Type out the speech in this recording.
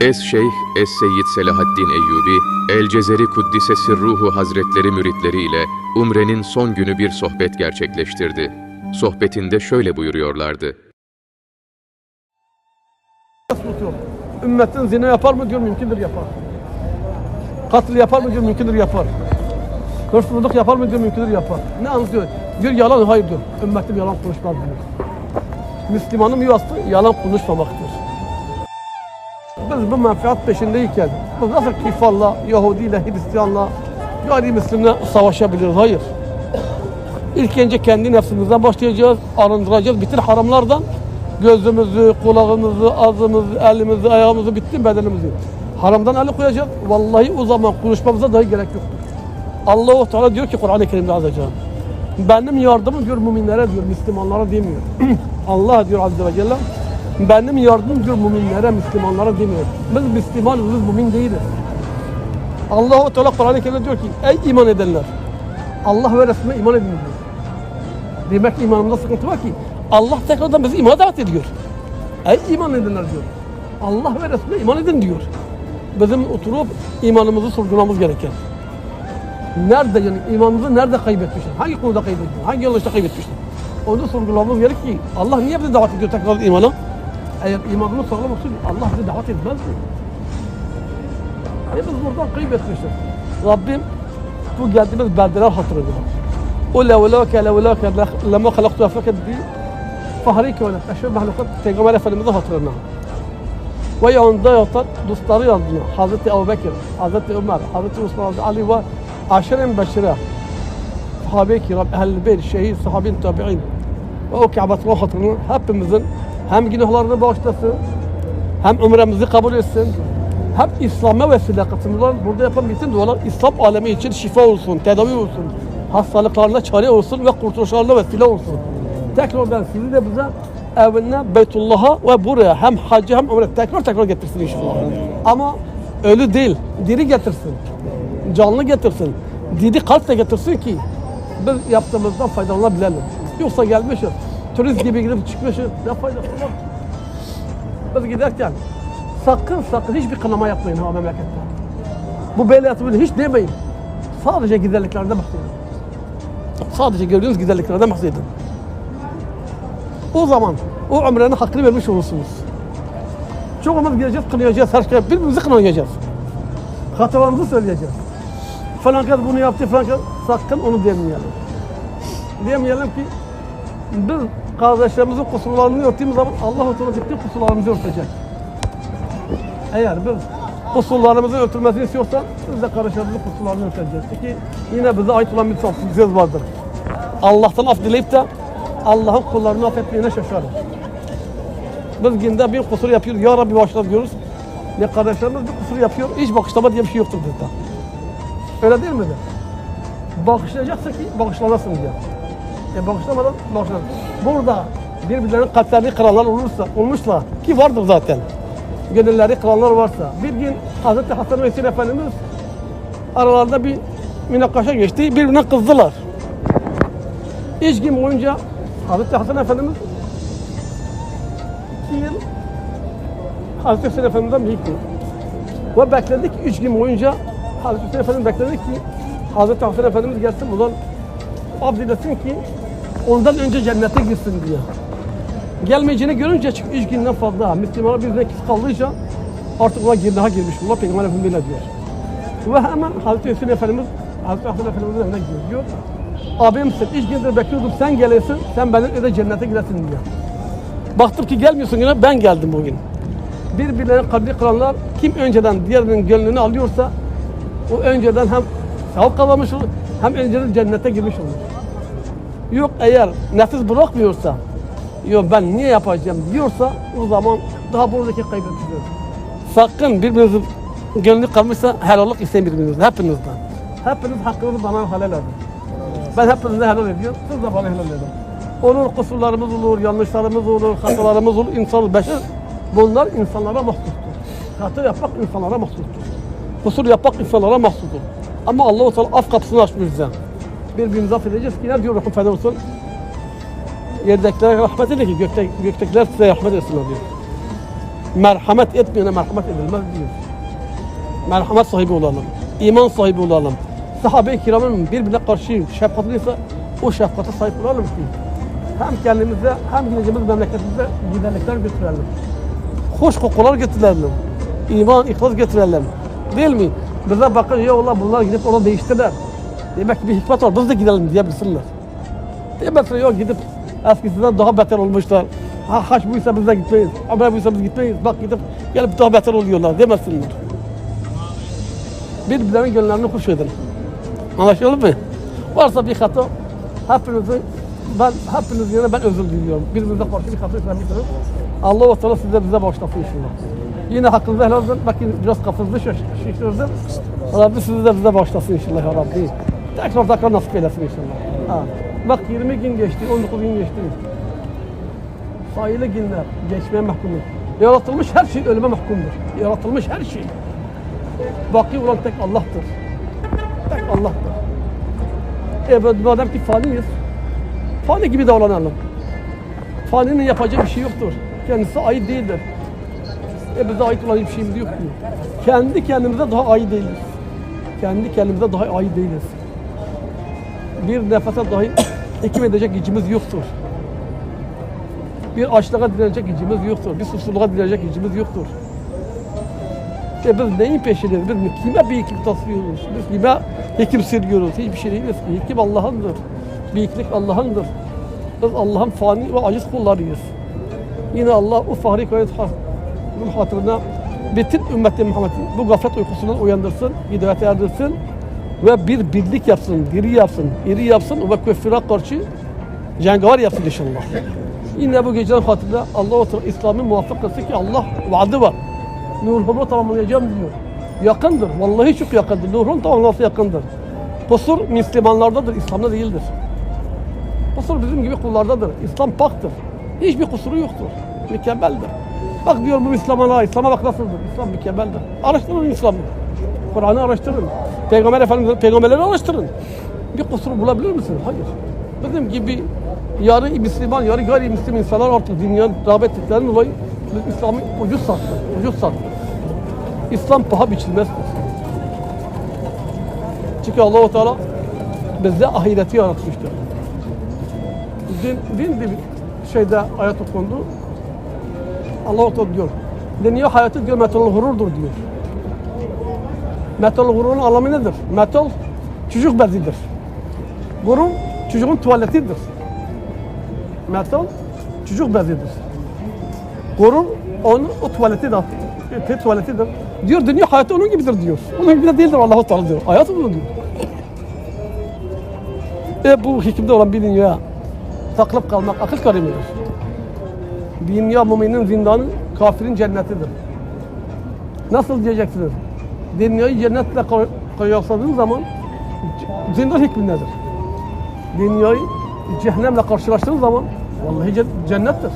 Es-Şeyh Es-Seyyid Selahaddin Eyyubi, El Cezeri Kuddise Sirruhu Hazretleri müritleriyle Umre'nin son günü bir sohbet gerçekleştirdi. Sohbetinde şöyle buyuruyorlardı. Ümmetin zina yapar mı diyor mümkündür yapar. Katil yapar mı diyor mümkündür yapar. Hırsızlık yapar mı diyor mümkündür yapar. Ne anlatıyor? Diyor yalan hayır diyor. Ümmetim yalan konuşmaz diyor. Müslümanın yuvası yalan konuşmamaktır. Biz bu menfaat peşindeyken biz nasıl kifarla, Yahudiyle, Hristiyanla, gayrimüslimle savaşabiliriz? Hayır. İlk önce kendi nefsimizden başlayacağız, arındıracağız bütün haramlardan. Gözümüzü, kulağımızı, ağzımızı, elimizi, ayağımızı, bütün bedenimizi. Haramdan eli koyacağız. Vallahi o zaman konuşmamıza dahi gerek yoktur. Allah-u Teala diyor ki Kur'an-ı Kerim'de azacağım. Benim yardımım diyor müminlere diyor, Müslümanlara demiyor. Allah diyor Azze ve Celle. Benim diyor müminlere, Müslümanlara demiyor. Biz Müslümanız, biz mümin değiliz. Allah-u Teala Kur'an-ı Kerim'de diyor ki ey iman edenler Allah ve Resulüne iman edin diyor. Demek ki imanımızda sıkıntı var ki Allah tekrardan bizi imana davet ediyor. Ey iman edenler diyor. Allah ve Resulüne iman edin diyor. Bizim oturup imanımızı sorgulamamız gereken. Nerede yani imanımızı nerede kaybetmişiz? Hangi konuda kaybetmişiz? Hangi yanlışta kaybetmişiz? Onu sorgulamamız gerek ki Allah niye bizi davet ediyor tekrar imana? يبقى مجنون صغير مقصود الله دي عاطف بالكم يعني بس برضه قيمة خشب ربي توجي عندي بس بعد لا خطر حطر ولا ولا كلا ولا كلا لما خلقت فقد دي فهريك ولا أشبه مخلوقات تجمعنا فلمضها ترنا وهي ضيطت دستاريا حضرت أبو بكر حضرت عمر حضرت عثمان علي وعشر بشرة. صحابيك رب أهل البيت الشهيد صحابين تابعين. وأوكي عبت روحة هاب مزن hem günahlarını bağışlasın, hem umremizi kabul etsin, hem İslam'a vesile kısımlar burada yapan bütün dualar İslam alemi için şifa olsun, tedavi olsun, hastalıklarına çare olsun ve kurtuluşlarına vesile olsun. Tekrardan sizi de bize evine, Beytullah'a ve buraya hem hacı hem umre tekrar tekrar getirsin inşallah. Ama ölü değil, diri getirsin. Canlı getirsin. Diri kalp de getirsin ki biz yaptığımızdan faydalanabilelim. Yoksa gelmişiz, turist gibi gidip çıkmışız, ne faydası var? Biz giderken sakın sakın hiçbir kınama yapmayın ha memlekette. Bu böyle hiç demeyin. Sadece güzelliklerden bahsedin. Sadece gördüğünüz güzelliklerden bahsedin. O zaman o ömrünün hakkını vermiş olursunuz. Çoğumuz gideceğiz, kınayacağız, her şey, birbirimizi kınayacağız. Hatalarımızı söyleyeceğiz. Falan kez bunu yaptı, falan kez sakın onu demeyelim. Demeyelim ki biz kardeşlerimizin kusurlarını örttüğümüz zaman Teala bütün kusurlarımızı örtecek. Eğer biz kusurlarımızın örtülmesini istiyorsak biz de kardeşlerimizin kusurlarını örteceğiz. Çünkü yine bize ait olan bir söz vardır. Allah'tan af dileyip de Allah'ın kullarını affetmeyene şaşarız. Biz günde bir kusur yapıyoruz. Ya Rabbi bağışla diyoruz. Ne kardeşlerimiz bir kusur yapıyor. Hiç bağışlama diye bir şey yoktur bizde. Öyle değil midir? Bağışlayacaksa ki bağışlanasın diye. E bağışlamadan bağışlanasın. Burada birbirlerinin kalplerini kıranlar olursa, olmuşsa ki vardır zaten. Gönülleri kıranlar varsa. Bir gün Hazreti Hasan ve Hüseyin Efendimiz aralarında bir münakaşa geçti. Birbirine kızdılar. Üç gün boyunca Hazreti Hasan Efendimiz iki yıl Hazreti Hüseyin Efendimiz'den büyüktü. Ve bekledik üç gün boyunca Hazreti Hüseyin Efendimiz bekledik ki Hazreti Hasan Efendimiz gelsin buradan af dilesin ki ondan önce cennete girsin diye. Gelmeyeceğini görünce çünkü üç günden fazla Müslümanlar bir nekis kaldıysa artık ona girdaha girmiş. Allah Peygamber Efendimiz böyle diyor. Ve hemen Hazreti Hüseyin Efendimiz Hazreti Hasan Efendimiz'in evine gidiyor. Diyor, Abimsin, üç gündür bekliyordum sen gelesin, sen benimle de cennete giresin diyor. Baktım ki gelmiyorsun yine ben geldim bugün. Birbirlerine kalbi kıranlar kim önceden diğerinin gönlünü alıyorsa o önceden hem sevap kazanmış olur hem önceden cennete girmiş olur. Yok eğer nefis bırakmıyorsa yok ben niye yapacağım diyorsa o zaman daha buradaki kaybedeceğiz. Sakın birbirinizin gönlü kalmışsa helallik isteyin birbirinizden, hepinizden. Hepiniz hakkınızı bana helal edin. Ben hepinize helal ediyorum. Siz de bana helal edin. Olur kusurlarımız olur, yanlışlarımız olur, hatalarımız olur. İnsan, beşer. Bunlar insanlara mahsustur. Hata yapmak insanlara mahsustur. Kusur yapmak insanlara mahsustur. Ama Allah-u Teala af kapısını açmış bize. Birbirimizi affedeceğiz ki ne diyor Rahim Feder olsun? Yerdekilere rahmet edin ki gökte, göktekiler size rahmet etsinler diyor. merhamet etmeyene merhamet edilmez diyor. Merhamet sahibi olalım. iman sahibi olalım. Sahabe-i kiramın birbirine karşı şefkatliyse o şefkate sahip olalım ki hem kendimize hem gideceğimiz memleketimize güzellikler götürelim. Hoş kokular getirelim. İman, ihlas getirelim. Değil mi? Bize bakın ya Allah bunlar gidip onu değiştiler. Demek ki bir hikmet var. Biz de gidelim diyebilsinler. Demesin yok gidip eskisinden daha beter olmuşlar. Ha haç buysa biz de gitmeyiz. Amre buysa biz gitmeyiz. Bak gidip gelip daha beter oluyorlar demesinler. Birbirlerinin gönüllerini hoş edin. Anlaşıldı mı? Varsa bir hata hepinizin ben hepiniz yerine ben özür diliyorum. Birbirinize karşı bir hata işlemişsiniz. Allah ve Teala size bize bağışlasın inşallah. Yine hakkınızı helal edin. Bakın biraz kafanızı şiş, şişirdim. Rabbi sizi de bize bağışlasın inşallah ya Rabbi. Tekrar tekrar nasip eylesin inşallah. Ha. Bak 20 gün geçti, 19 gün geçti. Sayılı günler geçmeye mahkumuz. Yaratılmış her şey ölüme mahkumdur. Yaratılmış her şey. Baki olan tek Allah'tır. Tek Allah'tır. Evet madem ki faniyiz, fani gibi davranalım. Faninin yapacağı bir şey yoktur. Kendisi ait değildir. E bize ait olan hiçbir şeyimiz yok ki. Kendi kendimize daha ait değiliz. Kendi kendimize daha ait değiliz. Bir nefese dahi ekim edecek gücümüz yoktur. Bir açlığa direnecek gücümüz yoktur. Bir susuzluğa direnecek gücümüz yoktur. E biz neyin peşindeyiz? Biz kime bir hekim taslıyoruz? Biz kime hekim sürüyoruz? Hiçbir şey değiliz ki. Hekim Allah'ındır. Büyüklük Allah'ındır. Biz Allah'ın fani ve aciz kullarıyız. Yine Allah o fahri kayıt hatırına bütün ümmeti Muhammed'i bu gaflet uykusundan uyandırsın, hidayet erdirsin ve bir birlik yapsın, diri yapsın, iri yapsın ve küfre karşı cengavar yapsın inşallah. Yine bu gecenin hatırında Allah İslam'ı muvaffak etsin ki Allah vaadi var. Nurhumu tamamlayacağım diyor. Yakındır. Vallahi çok yakındır. Nurhum tamamlaması yakındır. Kusur Müslümanlardadır, İslam'da değildir. Kusur bizim gibi kullardadır. İslam paktır. Hiçbir kusuru yoktur. Mükemmeldir. Bak diyor bu Müslümana, İslam'a bak nasıldır. İslam mükemmeldir. Araştırın İslam'ı. Kur'an'ı araştırın. Peygamber Efendimiz, peygamberleri araştırın. Bir kusuru bulabilir misin? Hayır. Bizim gibi yarı Müslüman, yarı gayrimüslim insanlar artık dünyanın rağbet ettiklerinden dolayı İslam'ı ucuz sattık. Ucuz sattık. İslam paha biçilmezdir. Çünkü Allah-u Teala bizde ahireti yaratmıştır. Din, din bir şeyde ayet okundu. Allah-u Teala diyor. Dünya hayatı diyor metal gururdur diyor. Metal gururun anlamı nedir? Metal çocuk bezidir. Gurur çocuğun tuvaletidir. Metal çocuk bezidir. Gurur onun o tuvaleti de e, tuvaletidir. Diyor dünya hayatı onun gibidir diyor. Onun gibi de değildir Allah-u Teala diyor. Hayatı bunu diyor. E bu hikimde olan bir dünya takılıp kalmak akıl karimidir. Dünya müminin zindanı, kafirin cennetidir. Nasıl diyeceksiniz? Dünyayı cennetle kıy- kıyasladığın zaman zindan hükmündedir. Dünyayı cehennemle karşılaştığın zaman vallahi ce- cennettir.